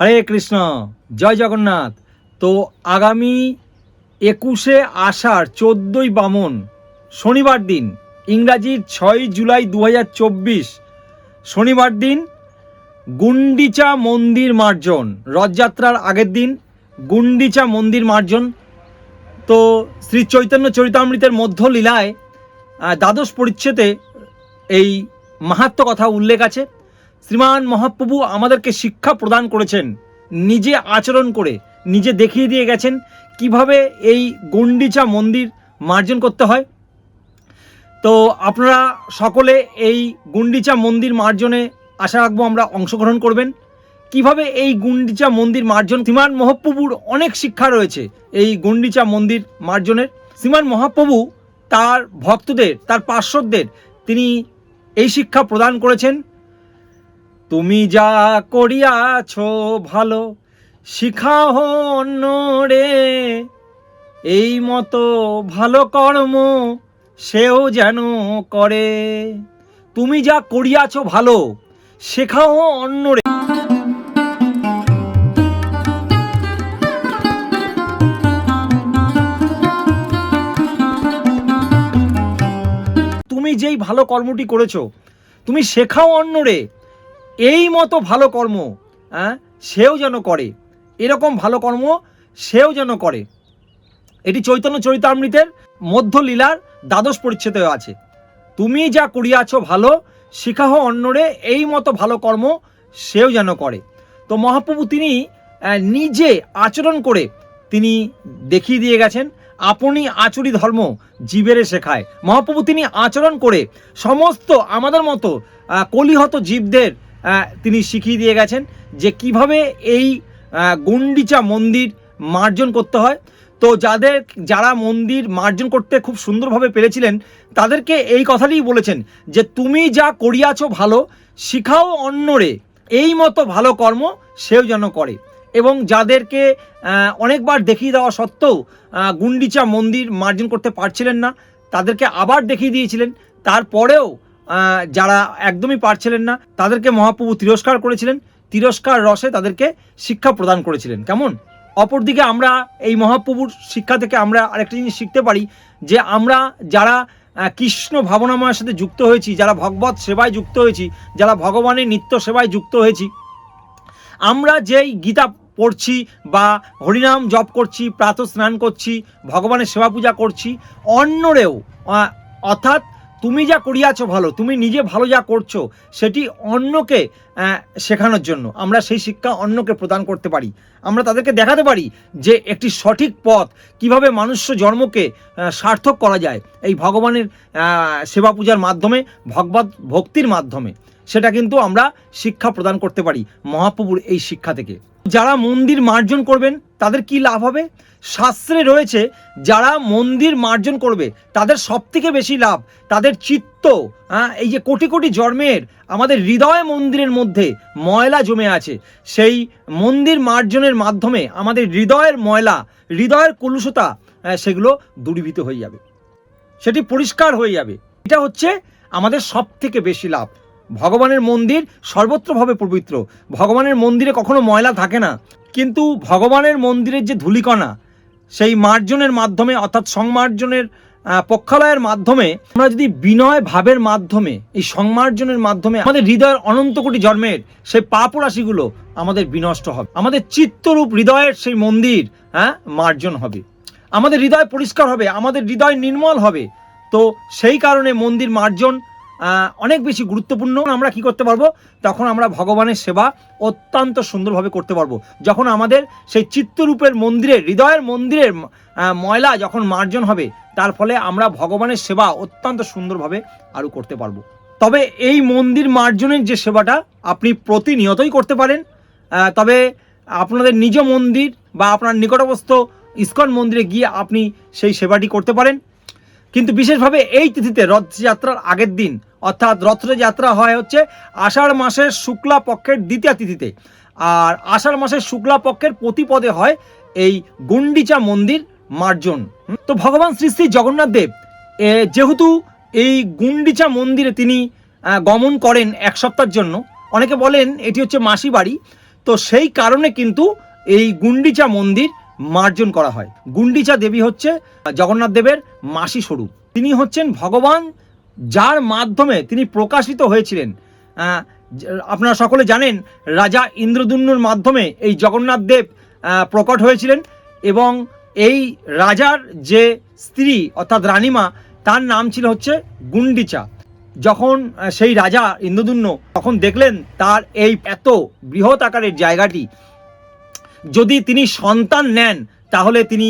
হরে কৃষ্ণ, জয় জগন্নাথ। তো আগামী একুশে আষাঢ়, চোদ্দোই বামন, শনিবার দিন, ইংরাজির ছয় জুলাই দু হাজার চব্বিশ, শনিবার দিন, গুন্ডিচা মন্দির মার্জন, রথযাত্রার আগের দিন, গুন্ডিচা মন্দির মার্জন। তো শ্রী চৈতন্য চরিতামৃতের মধ্য লীলায় দ্বাদশ পরিচ্ছেদে এই মাহাত্ম কথা উল্লেখ আছে। শ্রীমান মহাপ্রভু আমাদেরকে শিক্ষা প্রদান করেছেন, নিজে আচরণ করে, নিজে দেখিয়ে দিয়ে গেছেন কীভাবে এই গন্ডিচা মন্দির মার্জন করতে হয়। তো আপনারা সকলে এই গুন্ডিচা মন্দির মার্জনে আশা রাখব আমরা অংশগ্রহণ করবেন। কীভাবে এই গুন্ডিচা মন্দির মার্জন, শ্রীমান মহাপ্রভুর অনেক শিক্ষা রয়েছে এই গুন্ডিচা মন্দির মার্জনের। শ্রীমান মহাপ্রভু তার ভক্তদের, তার পার্শ্বদের, তিনি এই শিক্ষা প্রদান করেছেন। তুমি যা করিয়াছ ভালো, শিখাও অন্যরে। এই মতো ভালো কর্ম সেও যেন করে। তুমি যা করিয়াছ ভালো, শেখাও অন্যরে। তুমি যেই ভালো কর্মটি করেছ, তুমি শেখাও অন্যরে। এই মতো ভালো কর্ম হ্যাঁ সেও যেন করে। এরকম ভালো কর্ম সেও যেন করে। এটি চৈতন্য চরিতামৃতের মধ্যলীলার দ্বাদশ পরিচ্ছেদে আছে। তুমি যা করিয়াছ ভালো, শিখাহ অন্যরে, এই মতো ভালো কর্ম সেও যেন করে। তো মহাপ্রভু তিনি নিজে আচরণ করে তিনি দেখিয়ে দিয়ে গেছেন, আপনি আচুরি ধর্ম জীবেরে শেখায়। মহাপ্রভু তিনি আচরণ করে সমস্ত আমাদের মতো কলিহত জীবদের তিনি শিখিয়ে দিয়ে গেছেন যে কীভাবে এই গুন্ডিচা মন্দির মার্জন করতে হয়। তো যাদের, যারা মন্দির মার্জন করতে খুব সুন্দরভাবে পেরেছিলেন, তাদেরকে এই কথাটিই বলেছেন যে তুমি যা করিয়াছো ভালো, শিখাও অন্যরে, এই মতো ভালো কর্ম সেও যেন করে। এবং যাদেরকে অনেকবার দেখিয়ে দেওয়া সত্ত্বেও গুন্ডিচা মন্দির মার্জন করতে পারছিলেন না, তাদেরকে আবার দেখিয়ে দিয়েছিলেন। তারপরেও যারা একদমই পারছিলেন না, তাদেরকে মহাপ্রভু তিরস্কার করেছিলেন। তিরস্কার রসে তাদেরকে শিক্ষা প্রদান করেছিলেন। কেমন? অপরদিকে আমরা এই মহাপ্রভুর শিক্ষা থেকে আমরা আরেকটা জিনিস শিখতে পারি, যে আমরা যারা কৃষ্ণ ভাবনাময়ের সাথে যুক্ত হয়েছি, যারা ভগবত সেবায় যুক্ত হয়েছি, যারা ভগবানের নিত্য সেবায় যুক্ত হয়েছি, আমরা যেই গীতা পড়ছি বা হরিনাম জপ করছি প্রাত স্নান করছি, ভগবানের সেবা পূজা করছি, অন্যরেও অর্থাৎ তুমি যা করিয়াছো ভালো, তুমি নিজে ভালো যা করছ, সেটি অন্যকে শেখানোর জন্য। আমরা সেই শিক্ষা অন্যকে প্রদান করতে পারি। আমরা তাদেরকে দেখাতে পারি যে একটি সঠিক পথ কীভাবে মানুষ্য জন্মকে সার্থক করা যায়। এই ভগবানের সেবা পূজার মাধ্যমে, ভগবত ভক্তির মাধ্যমে। সেটা কিন্তু আমরা শিক্ষা প্রদান করতে পারি মহাপ্রভুর এই শিক্ষা থেকে। যারা মন্দির মার্জন করবেন তাদের কি লাভ হবে? শাস্ত্রে রয়েছে যারা মন্দির মার্জন করবে তাদের সব থেকে বেশি লাভ। তাদের চিত্ত হ্যাঁ, এই যে কোটি কোটি জন্মের আমাদের হৃদয় মন্দিরের মধ্যে ময়লা জমে আছে। সেই মন্দির মার্জনের মাধ্যমে আমাদের হৃদয়ের ময়লা হৃদয়ের কলুষতা সেগুলো দূরীভূত হয়ে যাবে। সেটি পরিষ্কার হয়ে যাবে। এটা হচ্ছে আমাদের সব থেকে বেশি লাভ। ভগবানের মন্দির সর্বত্রভাবে পবিত্র। ভগবানের মন্দিরে কখনো ময়লা থাকে না। কিন্তু ভগবানের মন্দিরের যে ধুলিকণা, সেই মার্জনের মাধ্যমে, অর্থাৎ সংমার্জনের পক্ষালয়ের মাধ্যমে, আমরা যদি বিনয় ভাবের মাধ্যমে, এই সংমার্জনের মাধ্যমে আমাদের হৃদয়ের অনন্ত কোটি জন্মের সেই পাপ রাশিগুলো আমাদের বিনষ্ট হবে। আমাদের চিত্তরূপ হৃদয়ের সেই মন্দির হ্যাঁ মার্জন হবে। আমাদের হৃদয় পরিষ্কার হবে, আমাদের হৃদয় নির্মল হবে। তো সেই কারণে মন্দির মার্জন অনেক বেশি গুরুত্বপূর্ণ। আমরা কি করতে পারব? তখন আমরা ভগবানের সেবা অত্যন্ত সুন্দরভাবে করতে পারব। যখন আমাদের সেই চিত্তরূপের মন্দিরের হৃদয়ের মন্দিরের ময়লা যখন মার্জন হবে, তার ফলে আমরা ভগবানের সেবা অত্যন্ত সুন্দরভাবে আরও করতে পারব। তবে এই মন্দির মার্জনের যে সেবাটা আপনি প্রতিনিয়তই করতে পারেন। তবে আপনাদের নিজ মন্দির বা আপনার নিকটবস্থ ইস্কন মন্দিরে গিয়ে আপনি সেই সেবাটি করতে পারেন। কিন্তু বিশেষভাবে এই তিথিতে রথযাত্রার আগের দিন অর্থাৎ রথযাত্রা হয় হচ্ছে আষাঢ় মাসের শুক্লা পক্ষের দ্বিতীয় তিথিতে। আর আষাঢ় মাসের শুক্লা পক্ষের প্রতিপদে হয় এই গুন্ডিচা মন্দির মার্জন। তো ভগবান শ্রী শ্রী জগন্নাথ দেব যেহেতু এই গুন্ডিচা মন্দিরে তিনি গমন করেন এক সপ্তাহের জন্য, অনেকে বলেন এটি হচ্ছে মাসি বাড়ি, তো সেই কারণে কিন্তু এই গুন্ডিচা মন্দির মার্জন করা হয়। গুন্ডিচা দেবী হচ্ছে জগন্নাথ দেবের মাসি স্বরূপ। তিনি হচ্ছেন ভগবান যার মাধ্যমে তিনি প্রকাশিত হয়েছিলেন। আপনারা সকলে জানেন, রাজা ইন্দ্রদুম্নুর মাধ্যমে এই জগন্নাথ দেব প্রকট হয়েছিলেন এবং এই রাজার যে স্ত্রী, অর্থাৎ রানীমা, তার নাম ছিল হচ্ছে গুন্ডিচা। যখন সেই রাজা ইন্দ্রদুম্ন তখন দেখলেন তার এই এত বৃহৎ আকারের জায়গাটি, যদি তিনি সন্তান নেন, তাহলে তিনি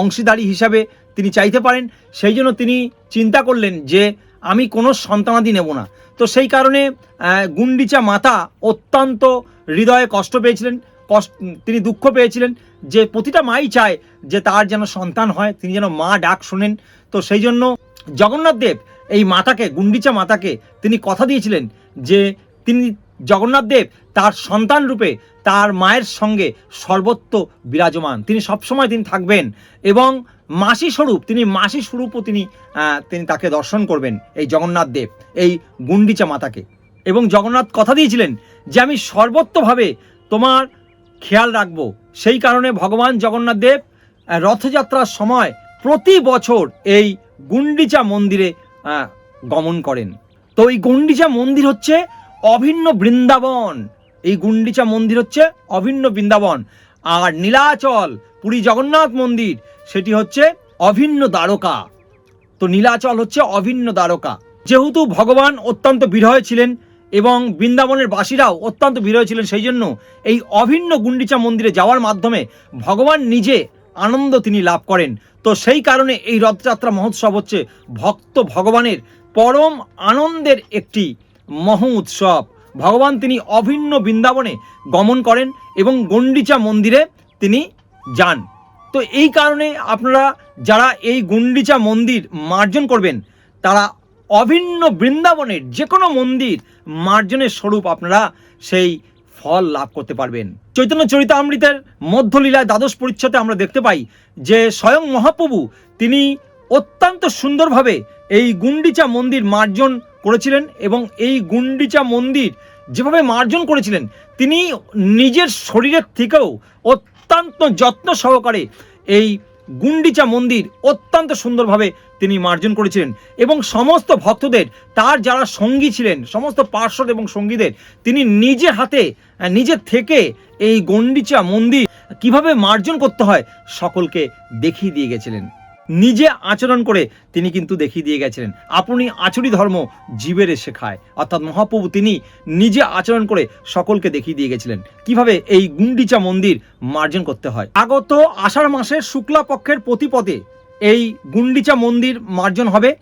অংশীদারি হিসাবে তিনি চাইতে পারেন, সেই জন্য তিনি চিন্তা করলেন যে আমি কোনো সন্তানাদি নেব না। তো সেই কারণে গুন্ডিচা মাতা অত্যন্ত হৃদয়ে কষ্ট পেয়েছিলেন কষ্ট তিনি দুঃখ পেয়েছিলেন যে প্রতিটা মাই চায় যে তার যেন সন্তান হয়, তিনি যেন মা ডাক শোনেন। তো সেই জন্য জগন্নাথ দেব এই মাতাকে, গুন্ডিচা মাতাকে তিনি কথা দিয়েছিলেন যে তিনি, জগন্নাথ দেব তার সন্তান রূপে তার মায়ের সঙ্গে সর্বত্র বিরাজমান। তিনি সবসময় তিনি থাকবেন এবং মাসি স্বরূপ, তিনি মাসি স্বরূপও তিনি তিনি তাকে দর্শন করবেন, এই জগন্নাথ দেব, এই গুন্ডিচা মাতাকে। এবং জগন্নাথ কথা দিয়েছিলেন যে, আমি সর্বত্রভাবে তোমার খেয়াল রাখব। সেই কারণে ভগবান জগন্নাথ দেব রথযাত্রার সময় প্রতি বছর এই গুন্ডিচা মন্দিরে গমন করেন। তো এই গুন্ডিচা মন্দির হচ্ছে অভিন্ন বৃন্দাবন। এই গুন্ডিচা মন্দির হচ্ছে অভিন্ন বৃন্দাবন। আর নীলাচল, পুরী জগন্নাথ মন্দির সেটি হচ্ছে অভিন্ন দ্বারকা। তো নীলাচল হচ্ছে অভিন্ন দ্বারকা। যেহেতু ভগবান অত্যন্ত বিরহ ছিলেন এবং বৃন্দাবনের বাসীরাও অত্যন্ত বিরহ ছিলেন, সেই জন্য এই অভিন্ন গুন্ডিচা মন্দিরে যাওয়ার মাধ্যমে ভগবান নিজে আনন্দ তিনি লাভ করেন। তো সেই কারণে এই রথযাত্রা মহোৎসব হচ্ছে ভক্ত ভগবানের পরম আনন্দের একটি মহ উৎসব। ভগবান তিনি অভিন্ন বৃন্দাবনে গমন করেন এবং গন্ডিচা মন্দিরে তিনি যান। তো এই কারণে আপনারা যারা এই গুন্ডিচা মন্দির মার্জন করবেন, তারা অভিন্ন বৃন্দাবনের যে কোনো মন্দির মার্জনের স্বরূপ আপনারা সেই ফল লাভ করতে পারবেন। চৈতন্য চরিতামৃতের মধ্যলীলায় দ্বাদশ পরিচ্ছদে আমরা দেখতে পাই যে স্বয়ং মহাপ্রভু তিনি অত্যন্ত সুন্দরভাবে এই গুন্ডিচা মন্দির মার্জন করেছিলেন এবং এই গুন্ডিচা মন্দির যেভাবে মার্জন করেছিলেন, তিনি নিজের শরীরের থেকেও অত্যন্ত যত্ন সহকারে এই গুন্ডিচা মন্দির অত্যন্ত সুন্দরভাবে তিনি মার্জন করেছিলেন এবং সমস্ত ভক্তদের, তার যারা সঙ্গী ছিলেন, সমস্ত পার্শ্বদ এবং সঙ্গীদের, তিনি নিজে হাতে, নিজে থেকে এই গন্ডিচা মন্দির কীভাবে মার্জন করতে হয় সকলকে দেখিয়ে দিয়ে গেছিলেন। নিজে আচরণ করে তিনি কিন্তু দেখিয়ে দিয়ে গেছিলেন। আপনি আচরি ধর্ম জীবের শেখায় অর্থাৎ মহাপ্রভু তিনি নিজে আচরণ করে সকলকে দেখিয়ে দিয়ে গেছিলেন। কীভাবে এই গুন্ডিচা মন্দির মার্জন করতে হয়? আগত আষাঢ় মাসের শুক্লা পক্ষের প্রতিপদে এই গুন্ডিচা মন্দির মার্জন হবে।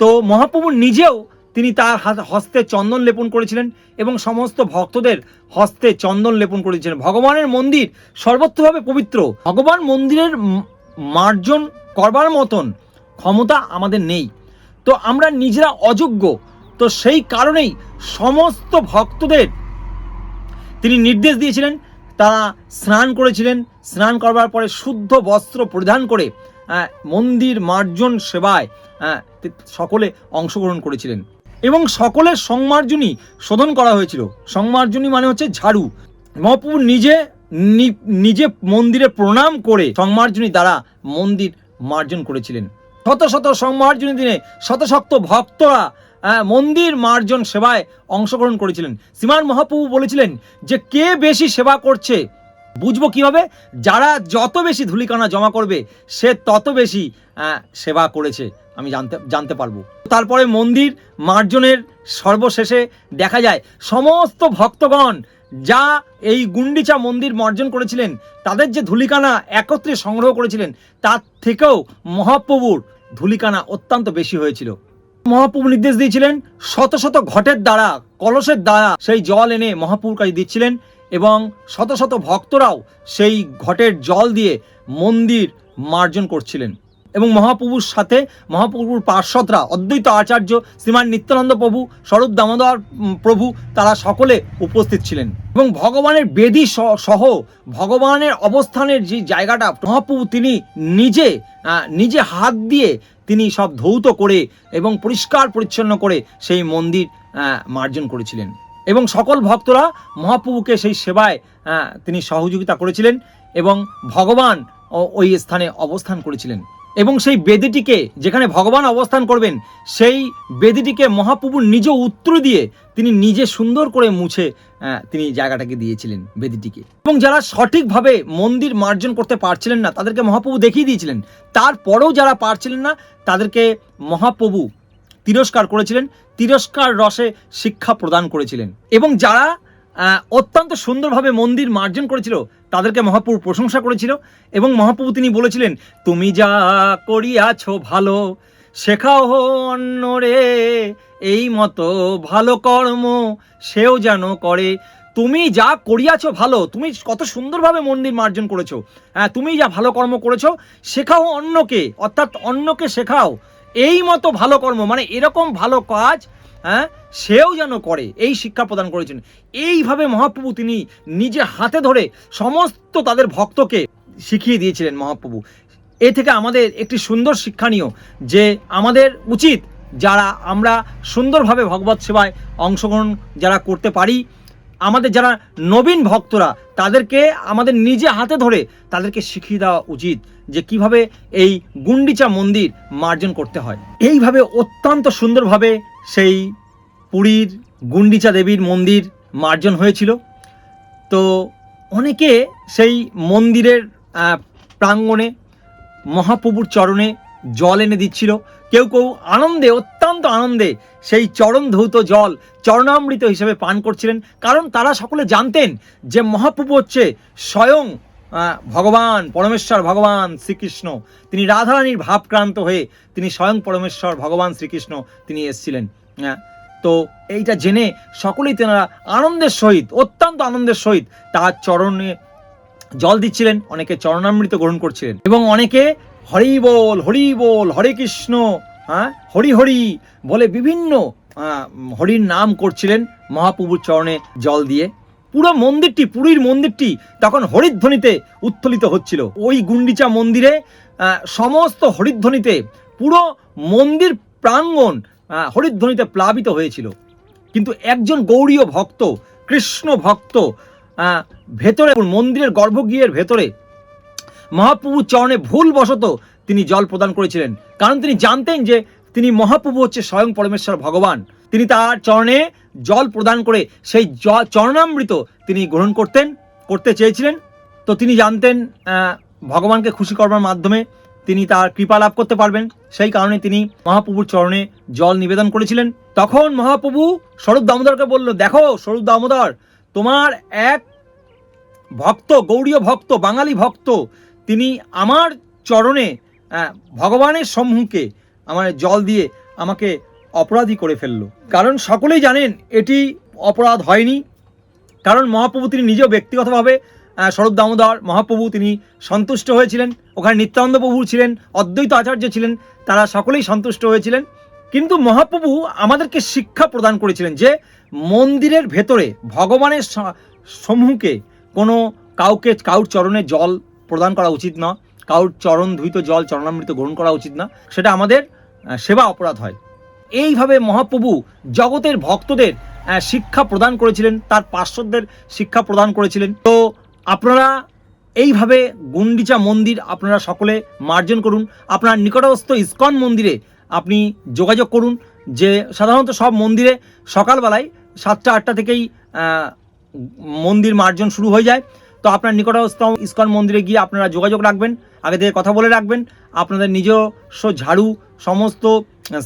তো মহাপ্রভু নিজেও তিনি তার হস্তে চন্দন লেপন করেছিলেন এবং সমস্ত ভক্তদের হস্তে চন্দন লেপন করেছিলেন। ভগবানের মন্দির সর্বত্রভাবে পবিত্র। ভগবান মন্দিরের মার্জন করবার মতন ক্ষমতা আমাদের নেই। তো আমরা নিজেরা অযোগ্য। তো সেই কারণেই সমস্ত ভক্তদের তিনি নির্দেশ দিয়েছিলেন, তারা স্নান করেছিলেন। স্নান করবার পরে শুদ্ধ বস্ত্র পরিধান করে মন্দির মার্জন সেবায় সকলে অংশগ্রহণ করেছিলেন। এবং সকলের সংমার্জনী শোধন করা হয়েছিল। সংমার্জনী মানে হচ্ছে ঝাড়ু। মহাপ্রভু নিজে নিজে মন্দিরে প্রণাম করে সংমার্জনী দ্বারা মন্দির মার্জন করেছিলেন। শত শত সংমার্জনী দিনে শত শক্ত ভক্তরা মন্দির মার্জন সেবায় অংশগ্রহণ করেছিলেন। শ্রীমান মহাপ্রভু বলেছিলেন যে, কে বেশি সেবা করছে, বুঝব কীভাবে? যারা যত বেশি ধুলিকানা জমা করবে, সে তত বেশি সেবা করেছে। আমি জানতে জানতে পারব। তারপরে মন্দির মার্জনের সর্বশেষে দেখা যায়, সমস্ত ভক্তগণ যা এই গুন্ডিচা মন্দির মার্জন করেছিলেন, তাদের যে ধুলিকানা একত্রে সংগ্রহ করেছিলেন, তার থেকেও মহাপ্রভুর ধুলিকানা অত্যন্ত বেশি হয়েছিল। মহাপ্রভু নির্দেশ দিয়েছিলেন, শত শত ঘটের দ্বারা, কলসের দ্বারা সেই জল এনে মহাপ্রভুর কাছে দিচ্ছিলেন এবং শত শত ভক্তরাও সেই ঘটের জল দিয়ে মন্দির মার্জন করছিলেন। এবং মহাপ্রভুর সাথে মহাপ্রভুর পার্শ্বদরা অদ্বৈত আচার্য শ্রীমান নিত্যানন্দ প্রভু, স্বরূপ দামোদর প্রভু, তারা সকলে উপস্থিত ছিলেন। এবং ভগবানের বেদী সহ ভগবানের অবস্থানের যে জায়গাটা, মহাপ্রভু তিনি নিজে নিজে হাত দিয়ে তিনি সব ধৌত করে এবং পরিষ্কার পরিচ্ছন্ন করে সেই মন্দির মার্জন করেছিলেন। এবং সকল ভক্তরা মহাপ্রভুকে সেই সেবায় তিনি সহযোগিতা করেছিলেন এবং ভগবান ওই স্থানে অবস্থান করেছিলেন। এবং সেই বেদিটিকে যেখানে ভগবান অবস্থান করবেন, সেই বেদিটিকে মহাপ্রভুর নিজ উত্তর দিয়ে তিনি নিজে সুন্দর করে মুছে তিনি জায়গাটাকে দিয়েছিলেন বেদিটিকে। এবং যারা সঠিকভাবে মন্দির মার্জন করতে পারছিলেন না, তাদেরকে মহাপ্রভু দেখিয়ে দিয়েছিলেন। তারপরেও যারা পারছিলেন না, তাদেরকে মহাপ্রভু তিরস্কার করেছিলেন, তিরস্কার রসে শিক্ষা প্রদান করেছিলেন। এবং যারা অত্যন্ত সুন্দরভাবে মন্দির মার্জন করেছিল, তাদেরকে মহাপ্রভু প্রশংসা করেছিল এবং মহাপ্রভু তিনি বলেছিলেন, তুমি যা করিয়াছ ভালো, শেখাও অন্য রে এই মতো ভালো কর্ম সেও যেন করে। তুমি যা করিয়াছ ভালো, তুমি কত সুন্দরভাবে মন্দির মার্জন করেছ হ্যাঁ তুমি যা ভালো কর্ম করেছ, শেখাও অন্যকে, অর্থাৎ অন্যকে শেখাও। এই মতো ভালো কর্ম মানে এরকম ভালো কাজ হ্যাঁ? সেও যেন করে, এই শিক্ষা প্রদান করেছেন। এইভাবে মহাপ্রভু তিনি নিজে হাতে ধরে সমস্ত তাদের ভক্তকে শিখিয়ে দিয়েছিলেন মহাপ্রভু। এ থেকে আমাদের একটি সুন্দর শিক্ষণীয় যে আমাদের উচিত যারা আমরা সুন্দরভাবে ভগবত সেবায় অংশগ্রহণ যারা করতে পারি, আমাদের যারা নবীন ভক্তরা, তাদেরকে আমাদের নিজে হাতে ধরে তাদেরকে শিখিয়ে দেওয়া উচিত যে কীভাবে এই গুন্ডিচা মন্দির মার্জন করতে হয়। এইভাবে অত্যন্ত সুন্দরভাবে সেই পুরীর গুন্ডিচা দেবীর মন্দির মার্জন হয়েছিল। তো অনেকে সেই মন্দিরের প্রাঙ্গণে, মহাপ্রভুর চরণে জল এনে দিচ্ছিল। কেউ কেউ আনন্দে, অত্যন্ত আনন্দে সেই চরণ ধৌত জল চরণামৃত হিসেবে পান করছিলেন। কারণ তারা সকলে জানতেন যে মহাপ্রভু হচ্ছে স্বয়ং ভগবান পরমেশ্বর ভগবান শ্রীকৃষ্ণ। তিনি রাধারানীর ভাবক্রান্ত হয়ে তিনি স্বয়ং পরমেশ্বর ভগবান শ্রীকৃষ্ণ তিনি এসেছিলেন। আহ, তো এইটা জেনে সকলেই তেনারা আনন্দের সহিত অত্যন্ত আনন্দের সহিত তার চরণে জল দিচ্ছিলেন অনেকে চরণামৃত গ্রহণ করছিলেন। এবং অনেকে হরি বল হরি বল হরে কৃষ্ণ হ্যাঁ হরি হরি বলে বিভিন্ন হরির নাম করছিলেন মহাপ্রভুর চরণে জল দিয়ে। পুরো মন্দিরটি, পুরীর মন্দিরটি তখন হরিধ্বনিতে উত্থলিত হচ্ছিল। ওই গুন্ডিচা মন্দিরে সমস্ত হরিধ্বনিতে পুরো মন্দির প্রাঙ্গণ হরিধ্বনিতে প্লাবিত হয়েছিল। কিন্তু একজন গৌরীয় ভক্ত, কৃষ্ণ ভক্ত ভেতরে মন্দিরের গর্ভগৃহের ভেতরে মহাপ্রভুর চরণে ভুলবশত তিনি জল প্রদান করেছিলেন। কারণ তিনি জানতেন যে তিনি মহাপ্রভু হচ্ছে স্বয়ং পরমেশ্বর ভগবান। তিনি তার চরণে জল প্রদান করে সেই চরণামৃত তিনি গ্রহণ করতেন, করতে চেয়েছিলেন। তো তিনি জানতেন ভগবানকে খুশি করবার মাধ্যমে তিনি তার কৃপা লাভ করতে পারবেন। সেই কারণে তিনি মহাপ্রভুর চরণে জল নিবেদন করেছিলেন। তখন মহাপ্রভু স্বরূপ দামোদরকে বলল, দেখো স্বরূপ দামোদর, তোমার এক ভক্ত, গৌরীয় ভক্ত, বাঙালি ভক্ত, তিনি আমার চরণে ভগবানের সম্মুখে আমার জল দিয়ে আমাকে অপরাধী করে ফেলল। কারণ সকলেই জানেন এটি অপরাধ হয়নি। কারণ মহাপ্রভু তিনি নিজেও ব্যক্তিগতভাবে স্বরূপ দামোদর, মহাপ্রভু তিনি সন্তুষ্ট হয়েছিলেন। ওখানে নিত্যানন্দ প্রভু ছিলেন, অদ্বৈত আচার্য ছিলেন, তারা সকলেই সন্তুষ্ট হয়েছিলেন। কিন্তু মহাপ্রভু আমাদেরকে শিক্ষা প্রদান করেছিলেন যে মন্দিরের ভেতরে ভগবানের সমূহকে কোনো কাউকে, কাউর চরণে জল প্রদান করা উচিত না। কাউর চরণ ধুইত জল, চরণামৃত গ্রহণ করা উচিত না। সেটা আমাদের সেবা অপরাধ হয়। এইভাবে মহাপ্রভু জগতের ভক্তদের শিক্ষা প্রদান করেছিলেন, তার পার্শ্বদের শিক্ষা প্রদান করেছিলেন। তো আপনারা এইভাবে গুন্ডিচা মন্দির আপনারা সকলে মার্জন করুন। আপনার নিকটস্থ ইস্কন মন্দিরে আপনি যোগাযোগ করুন যে সাধারণত সব মন্দিরে সকালবেলায় সাতটা, আটটা থেকেই মন্দির মার্জন শুরু হয়ে যায়। তো আপনার নিকটস্থ ইস্কন মন্দিরে গিয়ে আপনারা যোগাযোগ রাখবেন। আগে থেকে কথা বলে রাখবেন। আপনাদের নিজস্ব ঝাড়ু, সমস্ত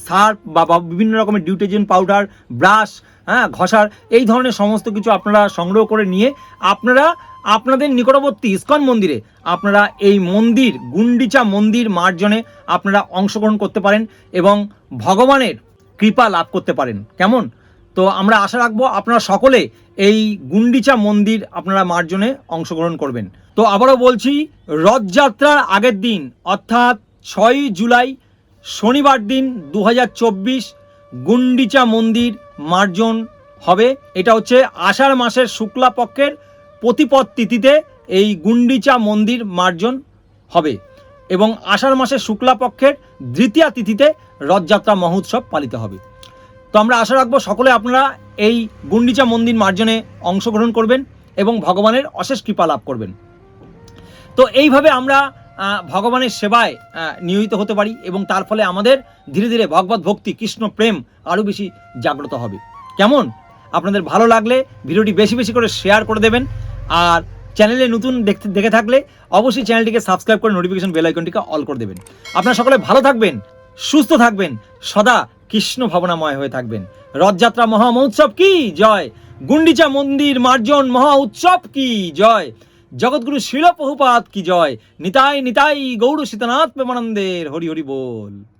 সার বা বা বিভিন্ন রকমের ডিউটেজেন্ট পাউডার, ব্রাশ হ্যাঁ ঘষার, এই ধরনের সমস্ত কিছু আপনারা সংগ্রহ করে নিয়ে আপনারা আপনাদের নিকটবর্তী ইস্কন মন্দিরে আপনারা এই মন্দির, গুন্ডিচা মন্দির মার্জনে আপনারা অংশগ্রহণ করতে পারেন এবং ভগবানের কৃপা লাভ করতে পারেন। কেমন? তো আমরা আশা রাখব আপনারা সকলে এই গুন্ডিচা মন্দির আপনারা মার্জনে অংশগ্রহণ করবেন। তো আবারও বলছি, রথযাত্রার আগের দিন, অর্থাৎ ছয়ই জুলাই, শনিবার দিন দু হাজার চব্বিশ, গুন্ডিচা মন্দির মার্জন হবে। এটা হচ্ছে আষাঢ় মাসের শুক্লা পক্ষের প্রতিপদ তিথিতে এই গুন্ডিচা মন্দির মার্জন হবে এবং আষাঢ় মাসের শুক্লা পক্ষের দ্বিতীয়া তিথিতে রথযাত্রা মহোৎসব পালিত হবে। তো আমরা আশা রাখব সকলে আপনারা এই গুন্ডিচা মন্দির মার্জনে অংশগ্রহণ করবেন এবং ভগবানের অশেষ কৃপা লাভ করবেন। তো এইভাবে আমরা ভগবানের সেবায় নিয়োজিত হতে পারি এবং তার ফলে আমাদের ধীরে ধীরে ভগবত ভক্তি, কৃষ্ণ প্রেম আরও বেশি জাগ্রত হবে। কেমন? আপনাদের ভালো লাগলে ভিডিওটি বেশি বেশি করে শেয়ার করে দেবেন আর চ্যানেলে নতুন দেখতে, দেখে থাকলে অবশ্যই চ্যানেলটিকে সাবস্ক্রাইব করে নোটিফিকেশন বেল আইকনটিকে অল করে দেবেন। আপনারা সকলে ভালো থাকবেন, সুস্থ থাকবেন, সদা কৃষ্ণ ভাবনাময় হয়ে থাকবেন। রথযাত্রা মহা মহোৎসব কি? জয়। গুন্ডিচা মন্দির মার্জন মহা উৎসব কি? জয়। জগৎগুরু শিলপহুপাত কি জয়? নিতাই নিতাই গৌর শীতনাথ প্রেমানন্দের হরি হরি বল।